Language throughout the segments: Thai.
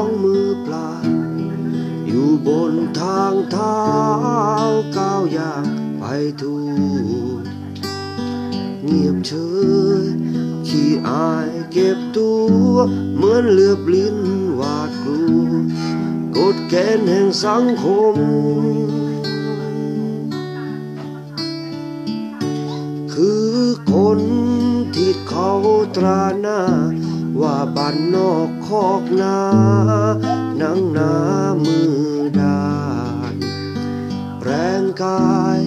องมือเปล่า อยู่บนทางเท้าก้าวอย่างไปถูเงียบเฉยขี้อายเก็บตัว เหมือนเลือบลิ้นหวาดกลัวกฎเกณฑ์แห่งสังคม คือคนที่เขาตราหน้า ว่าบ้านนอกคอกนานังหนามือดานแรงกาย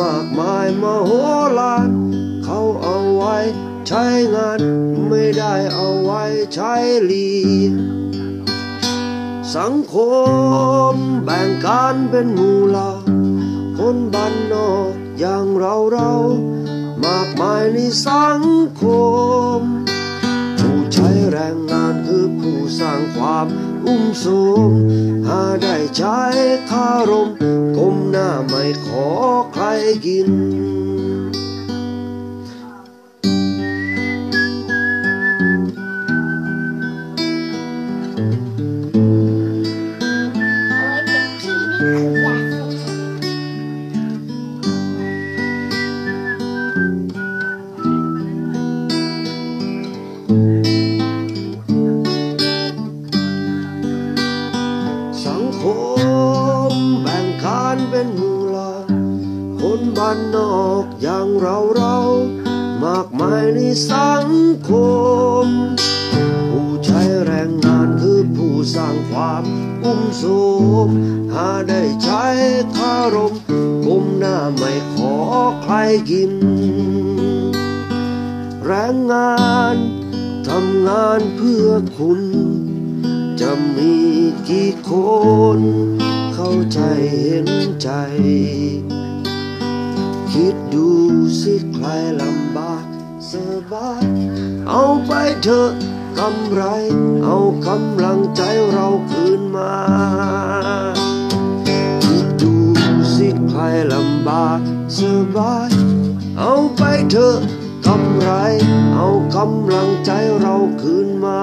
มากมายมโหฬารเขาเอาไว้ใช้งานไม่ได้เอาไว้ใช้เลียงสังคมแบ่งการเป็นหมู่เหล่าคนบ้านนอกอย่างเราเรามากมายในสังคม แรงงานคือผู้สร้างความอุ้มสูง หาได้ใช้คารมก้มหน้าไม่ขอใครกิน สังคมแบ่งการเป็นหมู่ลาคนบ้านนอกอย่างเราเรามากมายในสังคม ผู้ใช้แรงงานคือผู้สร้างความอุ้มสูมหาได้ใช้คารมก้มหน้าไม่ขอใครกิน แรงงานทำงานเพื่อคุณ จะมีกี่คนเข้าใจเห็นใจ คิดดูสิใครลำบากสบายเอาไปเถอะกำไร เอากำลังใจเราคืนมา คิดดูสิใครลำบากสบายเอาไปเถอะกำไร เอากำลังใจเราคืนมา